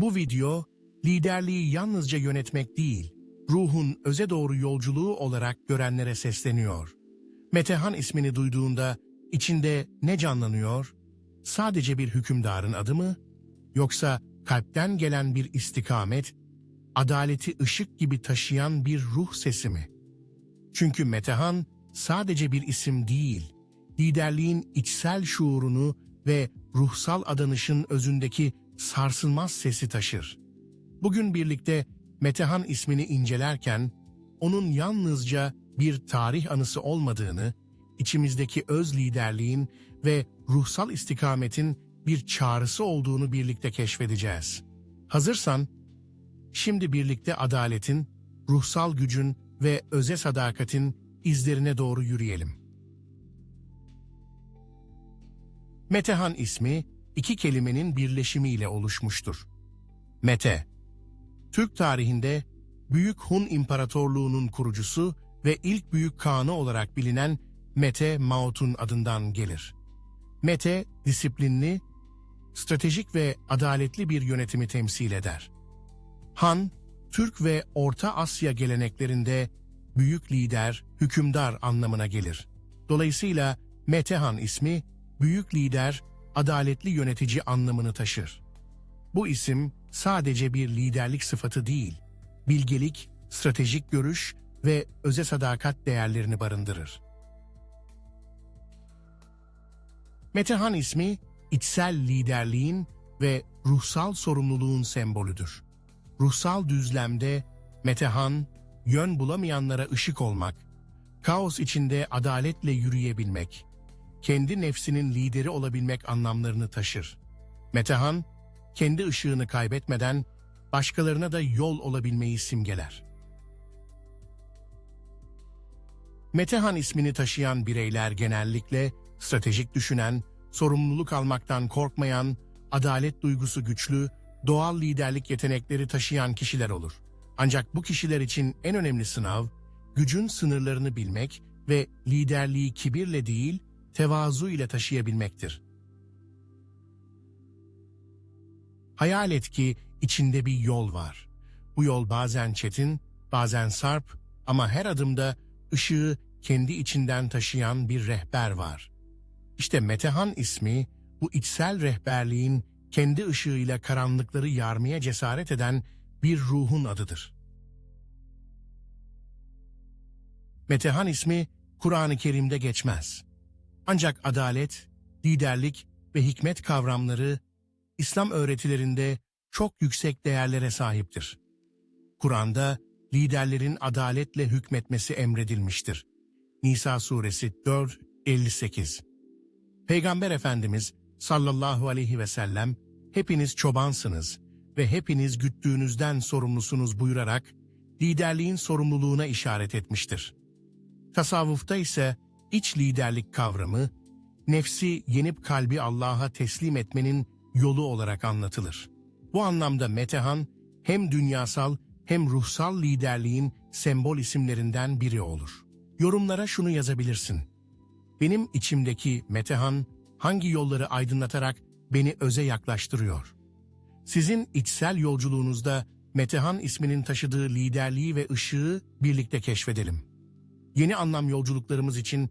Bu video, liderliği yalnızca yönetmek değil, ruhun öze doğru yolculuğu olarak görenlere sesleniyor. Metehan ismini duyduğunda içinde ne canlanıyor? Sadece bir hükümdarın adı mı? Yoksa kalpten gelen bir istikamet, adaleti ışık gibi taşıyan bir ruh sesi mi? Çünkü Metehan sadece bir isim değil, liderliğin içsel şuurunu ve ruhsal adanışın özündeki sarsılmaz sesi taşır. Bugün birlikte Metehan ismini incelerken, onun yalnızca bir tarih anısı olmadığını, içimizdeki öz liderliğin ve ruhsal istikametin bir çağrısı olduğunu birlikte keşfedeceğiz. Hazırsan, şimdi birlikte adaletin, ruhsal gücün ve öze sadakatin izlerine doğru yürüyelim. Metehan ismi iki kelimenin birleşimiyle oluşmuştur. Mete, Türk tarihinde Büyük Hun İmparatorluğu'nun kurucusu ve ilk büyük kağanı olarak bilinen Mete Maotun adından gelir. Mete, disiplinli, stratejik ve adaletli bir yönetimi temsil eder. Han, Türk ve Orta Asya geleneklerinde büyük lider, hükümdar anlamına gelir. Dolayısıyla Metehan ismi büyük lider, adaletli yönetici anlamını taşır. Bu isim sadece bir liderlik sıfatı değil, bilgelik, stratejik görüş ve öze sadakat değerlerini barındırır. Metehan ismi içsel liderliğin ve ruhsal sorumluluğun sembolüdür. Ruhsal düzlemde Metehan, yön bulamayanlara ışık olmak, kaos içinde adaletle yürüyebilmek, kendi nefsinin lideri olabilmek anlamlarını taşır. Metehan, kendi ışığını kaybetmeden başkalarına da yol olabilmeyi simgeler. Metehan ismini taşıyan bireyler genellikle stratejik düşünen, sorumluluk almaktan korkmayan, adalet duygusu güçlü, doğal liderlik yetenekleri taşıyan kişiler olur. Ancak bu kişiler için en önemli sınav, gücün sınırlarını bilmek ve liderliği kibirle değil, tevazu ile taşıyabilmektir. Hayal et ki içinde bir yol var. Bu yol bazen çetin, bazen sarp ama her adımda ışığı kendi içinden taşıyan bir rehber var. İşte Metehan ismi bu içsel rehberliğin kendi ışığıyla karanlıkları yarmaya cesaret eden bir ruhun adıdır. Metehan ismi Kur'an-ı Kerim'de geçmez. Ancak adalet, liderlik ve hikmet kavramları İslam öğretilerinde çok yüksek değerlere sahiptir. Kur'an'da liderlerin adaletle hükmetmesi emredilmiştir. Nisa suresi 4-58 Peygamber Efendimiz sallallahu aleyhi ve sellem hepiniz çobansınız ve hepiniz güttüğünüzden sorumlusunuz buyurarak liderliğin sorumluluğuna işaret etmiştir. Tasavvufta ise iç liderlik kavramı, nefsi yenip kalbi Allah'a teslim etmenin yolu olarak anlatılır. Bu anlamda Metehan hem dünyasal hem ruhsal liderliğin sembol isimlerinden biri olur. Yorumlara şunu yazabilirsin. Benim içimdeki Metehan hangi yolları aydınlatarak beni öze yaklaştırıyor? Sizin içsel yolculuğunuzda Metehan isminin taşıdığı liderliği ve ışığı birlikte keşfedelim. Yeni anlam yolculuklarımız için